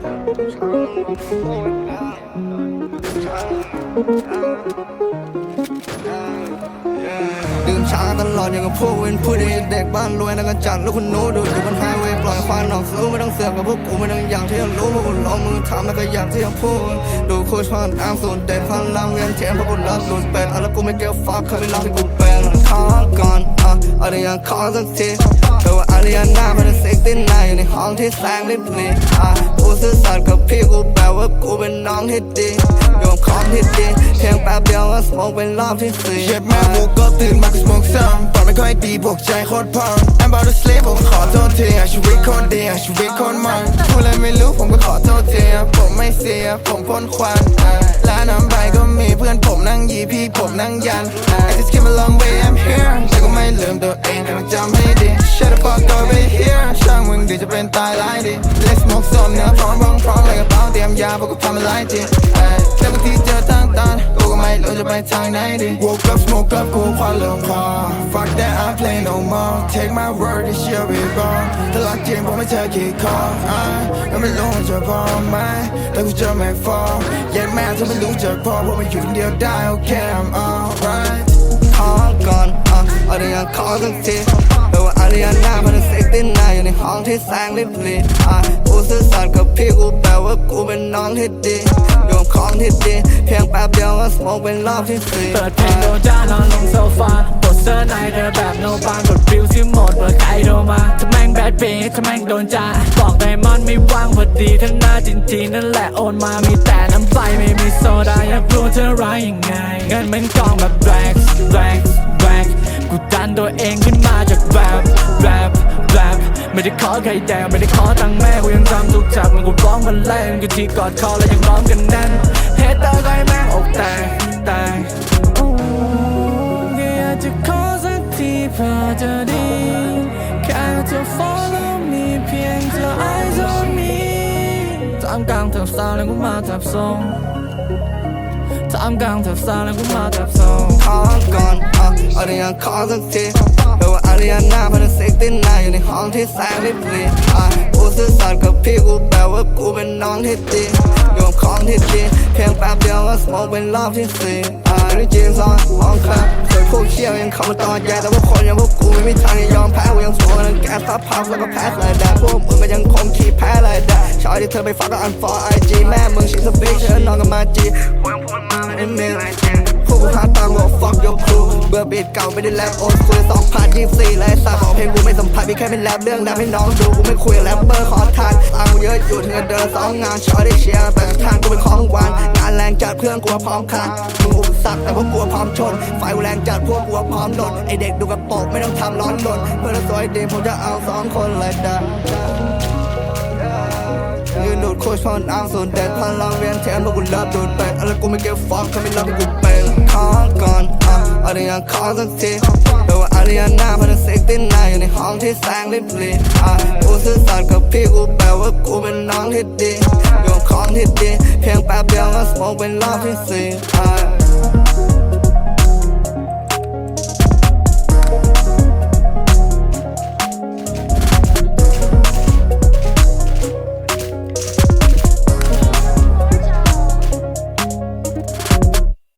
ดื่มชาตลอดอย่างกับพวกเว้นผู้ดีเด็กบ้านรวยนักจัดแลูกคุณหนูดูดอยู่บนไฮเวย์ปล่อยควันออกสู้ไม่ต้องเสือกกับพวกกูไม่ต้องอย่างที่ยังรู้พวกกูลองมือทำแล้วก็อย่างที่ยังพูดดูโคชพอนอ้างสูตรเด็ดพันลังเวียนเทียนพราะกูรักหลุดเป็ดแล้วกูไม่เกี่ยวฟักเคยไม่รักที่กูเป็นขอก่อนอะอะไรยังขอสักทีแต่ว่าอะไรยังหน้าพันสิกตินายอยู่ในห้องที่แสงริบลีอะ น้องที่ดีโยมของที่ดีเพียงแป๊บเดียวว่าสโมกเป็นรอบที่สี่เจ็บมากพวกก็ตื่นมาก็สโมกซ้ำปอดไม่ค่อยดีพวกใจโคตรพัง I'm about to sleep ผมขอโทษทีชีวิตคตรดีชีวิตคตรมันพูดอะไรไม่รู้ผมก็ขอโทษทีผมไม่เสียผมพ้นควันอะน้ำใบก็มีเพื่อนผมนั่งยีพี่ผมนั่งยัน I just came a long way I'm here ลืมตัวเองแต่ต้องจำให้ดี Shut the fuck up right here ช่างมึงดีจะเป็นตายร้ายดี Let's smoke some เนื้อพร้อมพร้อมพร้อมเลยกระเป๋าเตรียมยาพวกกูทำอะไรจริงเอ้ยแต่บางทีเจอทางตันกูก็ไม่รู้จะไปทางไหนดี Woke up smoke up กูควันเหลืองพอ Fuck that I play no more Take my word this shit be wrong ถ้ารักจริงผมไม่เธอขี่คออะก็ไม่รู้ว่าจะพอไหมแต่กูจะไม่ fall เย็นแม่ถ้าไม่รู้จะพอเพราะมันอยู่คนเดียวได้ Okay I'm alright อะอะไรยังขอสักทีแต่ว่าอะไรยังหน้าพันสิกตินาอยู่ในห้องที่แสงริบลีอะกูซื่อสัตย์กับพี่กูแปลว่ากูเป็นน้องที่ดีโยมของที่ดีเพียงแป๊บเดียวว่าสโมกเป็นรอบที่สี่เปิดเพลงโดจ้านอนลงโซฟาบทเซอร์ไนเธอแบบโนบานกดฟิวซิหมดเปิดใครโทรมาถ้าแม่งแบดเบย์ถ้าแม่งโดนจ้าบอกไดมอนด์ไม่ว่างพอดีทั้งหน้าจริงๆนั่นแหละโอนมามีแต่น้ำไฟไม่มีโซดาอยากรู้เธอร้ายยังไงเงินเป็นกองแบบแบล็ก ขอใครแดงไม่ได้ขอตังค์แม่กูยังจำทุกจับมันกูร้องกันแรงกูที่กอดคอแล้วยังร้องกันแน่นเฮเตอร์ก็ให้แม่งอกแตกแตกแค่อยากจะขอสักทีพอจะดีแค่เธอ follow me เพียงเธอ eyes on me ท่ามกลางเธอสาวแล้วกูมาจับทรงท่ามกลางเธอสาวแล้วกูมาจับทรงขอก่อนอะอะไรยังขอสักที แต่ว่ายังหน้าพันสิกตินายอยู่ในห้องที่แสงริบลีอะกูซื่อสัตย์กับพี่กูแปลว่ากูเป็นน้องที่ดีโยมของที่ดีเพียงแป๊บเดียวว่าสโมกเป็นรอบที่สี่อะริจีนซอนมองครับเคยพวกเชี่ยวยังเข้ามาต่อแย่แต่ว่าคนอย่างพวกกูไม่มีทางจะยอมแพ้กูยังสวยนังแกซับพับแล้วก็แพ้เลยแดดพวกมึงก็ยังคงขี้แพ้เลยแดดชอยที่เธอไปฟักก็อันฟอไอจีแม่มึงชิสเปกเชิญนอนกับมาจีกูยังพูดมาไม่ได้เมลอไรจริงพวกกูหาตังค์บอก fuck your crew เบื่อบีดเก่าไม่ได้แรปโอ s คูลสองพันยี่สี่และไอ้สาของเพลงกูไม่สัมผัสมีแค่เป็นแรปเรื่องดังให้น้องดูกูไม่คุยกับแรปเปอร์ขอทานตังเยอะอยู่ถึงเดินสองงานชอได้เชียร์แต่ทางกูเป็นของหวานงานแรงจัดเพื่อนกูพร้อมคานมึงอุปสรรคแต่พวกกูพร้อมชนไฟกูแรงจัดพวกกูพร้อมโดนไอเด็กดูกระโปงไม่ต้องทำร้อนโดนเพื่อนสวยดีผมจะเอาสองคนเลยด้อยืนดูดโคชอนอ้างส่วนเด็ดพลังเวียนเทียนพวกกูเลิฟดูดเป็ดอะไรกูไม่เก็บฟอกเขาไม่รับกูเป็นขอก่อนอ่ รยังขอสักทีแต่ว่าอาริยาหน้าพันสิกตินายอยู่ในห้องที่แสงริบลีกูซื่อสัตย์กับพี่กูแปลว่ากูเป็นน้องที่ดีโยมของที่ดี เพียงแป๊บเดียวก็สโมกเป็นรอบที่สี่